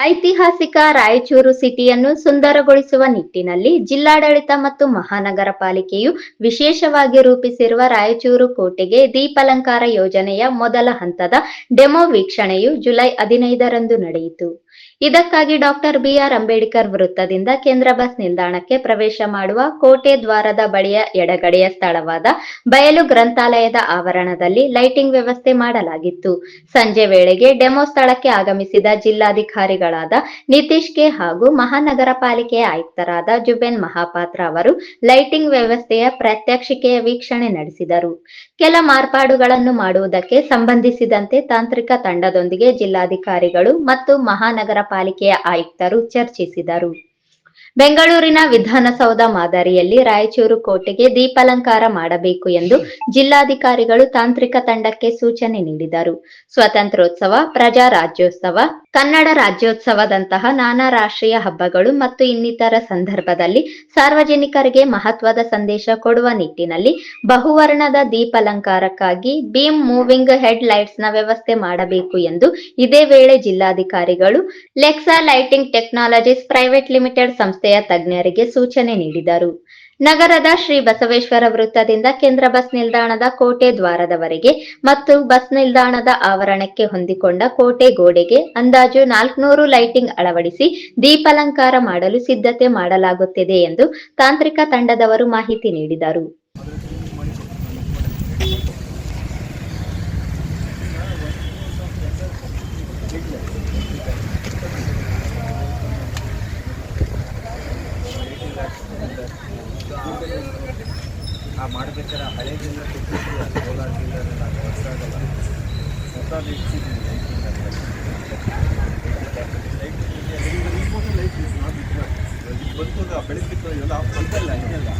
ಐತಿಹಾಸಿಕ ರಾಯಚೂರು ಸಿಟಿಯನ್ನು ಸುಂದರಗೊಳಿಸುವ ನಿಟ್ಟಿನಲ್ಲಿ ಜಿಲ್ಲಾಡಳಿತ ಮತ್ತು ಮಹಾನಗರ ಪಾಲಿಕೆಯು ವಿಶೇಷವಾಗಿ ರೂಪಿಸಿರುವ ರಾಯಚೂರು ಕೋಟೆಗೆ ದೀಪಾಲಂಕಾರ ಯೋಜನೆಯ ಮೊದಲ ಹಂತದ ಡೆಮೋ ವೀಕ್ಷಣೆಯು ಜುಲೈ ಹದಿನೈದರಂದು ನಡೆಯಿತು. ಇದಕ್ಕಾಗಿ ಡಾಕ್ಟರ್ ಬಿಆರ್ ಅಂಬೇಡ್ಕರ್ ವೃತ್ತದಿಂದ ಕೇಂದ್ರ ಬಸ್ ನಿಲ್ದಾಣಕ್ಕೆ ಪ್ರವೇಶ ಮಾಡುವ ಕೋಟೆ ದ್ವಾರದ ಬಳಿಯ ಎಡಗಡೆಯ ಸ್ಥಳವಾದ ಬಯಲು ಗ್ರಂಥಾಲಯದ ಆವರಣದಲ್ಲಿ ಲೈಟಿಂಗ್ ವ್ಯವಸ್ಥೆ ಮಾಡಲಾಗಿತ್ತು. ಸಂಜೆ ವೇಳೆಗೆ ಡೆಮೋ ಸ್ಥಳಕ್ಕೆ ಆಗಮಿಸಿದ ಜಿಲ್ಲಾಧಿಕಾರಿಗಳಾದ ನಿತೀಶ್ ಕೆ ಹಾಗೂ ಮಹಾನಗರ ಪಾಲಿಕೆಯ ಆಯುಕ್ತರಾದ ಜುಬೆನ್ ಮಹಾಪಾತ್ರ ಅವರು ಲೈಟಿಂಗ್ ವ್ಯವಸ್ಥೆಯ ಪ್ರಾತ್ಯಕ್ಷಿಕೆಯ ವೀಕ್ಷಣೆ ನಡೆಸಿದರು. ಕೆಲ ಮಾರ್ಪಾಡುಗಳನ್ನು ಮಾಡುವುದಕ್ಕೆ ಸಂಬಂಧಿಸಿದಂತೆ ತಾಂತ್ರಿಕ ತಂಡದೊಂದಿಗೆ ಜಿಲ್ಲಾಧಿಕಾರಿಗಳು ಮತ್ತು ಮಹಾನಗರ ಪಾಲಿಕೆಯ ಆಯುಕ್ತರು ಚರ್ಚಿಸಿದರು. ಬೆಂಗಳೂರಿನ ವಿಧಾನಸೌಧ ಮಾದರಿಯಲ್ಲಿ ರಾಯಚೂರು ಕೋಟೆಗೆ ದೀಪಾಲಂಕಾರ ಮಾಡಬೇಕು ಎಂದು ಜಿಲ್ಲಾಧಿಕಾರಿಗಳು ತಾಂತ್ರಿಕ ತಂಡಕ್ಕೆ ಸೂಚನೆ ನೀಡಿದರು. ಸ್ವಾತಂತ್ರ್ಯೋತ್ಸವ, ಪ್ರಜಾ ರಾಜ್ಯೋತ್ಸವ, ಕನ್ನಡ ರಾಜ್ಯೋತ್ಸವದಂತಹ ನಾನಾ ರಾಷ್ಟ್ರೀಯ ಹಬ್ಬಗಳು ಮತ್ತು ಇನ್ನಿತರ ಸಂದರ್ಭದಲ್ಲಿ ಸಾರ್ವಜನಿಕರಿಗೆ ಮಹತ್ವದ ಸಂದೇಶ ಕೊಡುವ ನಿಟ್ಟಿನಲ್ಲಿ ಬಹುವರ್ಣದ ದೀಪಾಲಂಕಾರಕ್ಕಾಗಿ ಬೀಮ್ ಮೂವಿಂಗ್ ಹೆಡ್ ಲೈಟ್ಸ್ನ ವ್ಯವಸ್ಥೆ ಮಾಡಬೇಕು ಎಂದು ಇದೇ ವೇಳೆ ಜಿಲ್ಲಾಧಿಕಾರಿಗಳು Lexa lighting technologies private limited ಸಂಸ್ಥೆಯ ತಜ್ಞರಿಗೆ ಸೂಚನೆ ನೀಡಿದರು. ನಗರದ ಶ್ರೀ ಬಸವೇಶ್ವರ ವೃತ್ತದಿಂದ ಕೇಂದ್ರ ಬಸ್ ನಿಲ್ದಾಣದ ಕೋಟೆ ದ್ವಾರದವರೆಗೆ ಮತ್ತು ಬಸ್ ನಿಲ್ದಾಣದ ಆವರಣಕ್ಕೆ ಹೊಂದಿಕೊಂಡ ಕೋಟೆ ಗೋಡೆಗೆ ಅಂದಾಜು ನಾಲ್ಕುನೂರು ಲೈಟಿಂಗ್ ಅಳವಡಿಸಿ ದೀಪಾಲಂಕಾರ ಮಾಡಲು ಸಿದ್ಧತೆ ಮಾಡಲಾಗುತ್ತಿದೆ ಎಂದು ತಾಂತ್ರಿಕ ತಂಡದವರು ಮಾಹಿತಿ ನೀಡಿದರು. ಮಾಡಬೇಕಾದ್ರೆ ಹಳೇದೆಲ್ಲ ಹೊಸ ಸೋಲಾರ್ ಲೈಟಿಂಗ್ ಎಲ್ಲ ಲೈಟ್ ಹೊಸದು ಇಡ್ಸಿದ್ದೀವಿ ಬಿಟ್ಟು ಬಂತು ಬೆಳಗ್ಗೆ ಬಂತಲ್ಲ ಇನ್ನೆಲ್ಲ ವಾಟರ್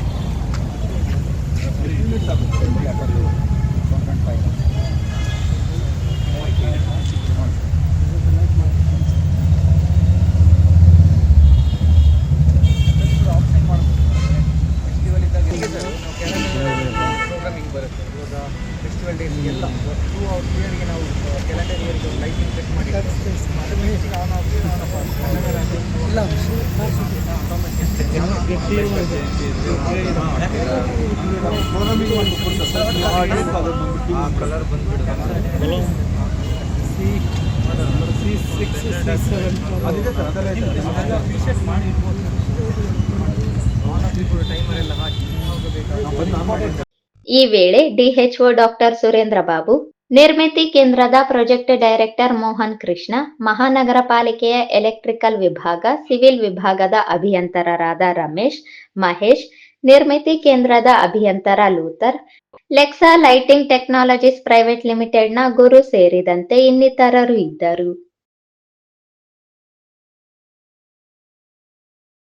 ಫೆಸ್ಟಿವಲ್ ಡೇಸ್ ಎಲ್ಲ ಟೂ ಅವರ್ ಇಯರ್ಗೆ ನಾವು ಕ್ಯಾಲೆಂಡರ್ ಇಯರ್ಗೆ ಲೈಟಿಂಗ್ ಸೆಟ್ ಮಾಡಿ ಆನ್ ಆಫ್ ಆನ್ ಆಫ್ ಇಲ್ಲ ಕಲರ್ ಬಂದ್ಬಿಡುತ್ತೆ ಅದಿದೆ ಸರ್ ಅದೆಲ್ಲ ಇದೆ ಅದೆಲ್ಲ ಫಿಶಸ್ ಮಾಡಿ ಟೈಮರ್ ಎಲ್ಲ ಹಾಕಿ ಹೋಗಬೇಕಾಗುತ್ತೆ ಈ ವೇಳೆ ಡಿಎಚ್ಒ ಡಾಕ್ಟರ್ ಸುರೇಂದ್ರ ಬಾಬು, ನಿರ್ಮಿತಿ ಕೇಂದ್ರದ ಪ್ರಾಜೆಕ್ಟ್ ಡೈರೆಕ್ಟರ್ ಮೋಹನ್ ಕೃಷ್ಣ, ಮಹಾನಗರ ಪಾಲಿಕೆಯ ಎಲೆಕ್ಟ್ರಿಕಲ್ ವಿಭಾಗ, ಸಿವಿಲ್ ವಿಭಾಗದ ಅಭಿಯಂತರರಾದ ರಮೇಶ್, ಮಹೇಶ್, ನಿರ್ಮಿತಿ ಕೇಂದ್ರದ ಅಭಿಯಂತರ Luther, Lexa lighting technologies private ಲಿಮಿಟೆಡ್ನ ಗುರು ಸೇರಿದಂತೆ ಇನ್ನಿತರರು ಇದ್ದರು.